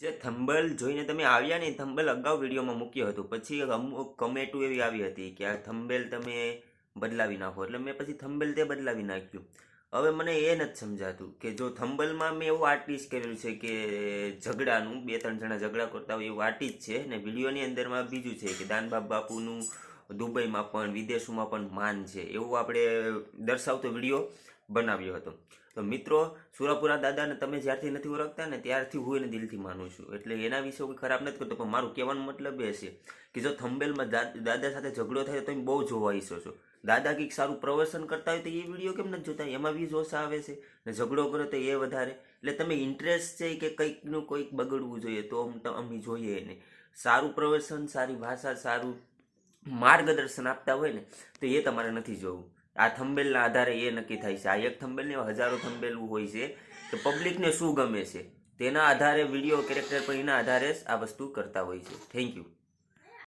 જે થંબલ જોઈને તમે આવ્યા ને થંબલ અગાઉ વિડીયોમાં મૂક્યું હતું. પછી અમુક કમેટું એવી આવી હતી કે આ થંબેલ તમે બદલાવી નાખો. એટલે મેં પછી થંબેલ તે બદલાવી નાખ્યું. હવે મને એ નથી સમજાતું કે જો થંબલમાં મેં એવું આર્ટિસ્ટ કરેલું છે કે ઝઘડાનું, બે ત્રણ જણા ઝઘડા કરતા હોય એવું આર્ટિસ્ટ છે ને, વિડીયોની અંદરમાં બીજું છે કે દાનબાબ બાપુનું દુબઈમાં પણ, વિદેશોમાં પણ માન છે. એવું આપણે દર્શાવતો વીડિયો બનાવ્યો હતો. તો મિત્રો, સુરાપુરા દાદાને તમે જ્યારથી નથી ઓળખતા ને ત્યારથી હું એને દિલથી માનું છું. એટલે એના વિશે કોઈ ખરાબ નથી કરતો, પણ મારું કહેવાનો મતલબ એ છે કે જો થંબેલમાં દાદા સાથે ઝઘડો થાય તો તમે બહુ જોવા ઈચ્છો છો. દાદા કંઈક સારું પ્રવચન કરતા હોય તો એ વીડિયો કેમ નથી જોતા? એમાં બી જોશ આવે છે. ને ઝઘડો કરો તો એ વધારે. એટલે તમે ઇન્ટરેસ્ટ છે કે કંઈકનું કોઈક બગડવું જોઈએ તો અમ- જોઈએ એને. સારું પ્રવચન, સારી ભાષા, સારું માર્ગદર્શન આપતા હોય ને તો એ તમારે નથી જોવું. આ થંબેલના આધારે એ નક્કી થાય છે. આ એક થંબેલને હજારો થંબેલું હોય છે કે પબ્લિકને શું ગમે છે તેના આધારે વીડિયો કેરેક્ટર પણ એના આધારે આ વસ્તુ કરતા હોય છે. Thank you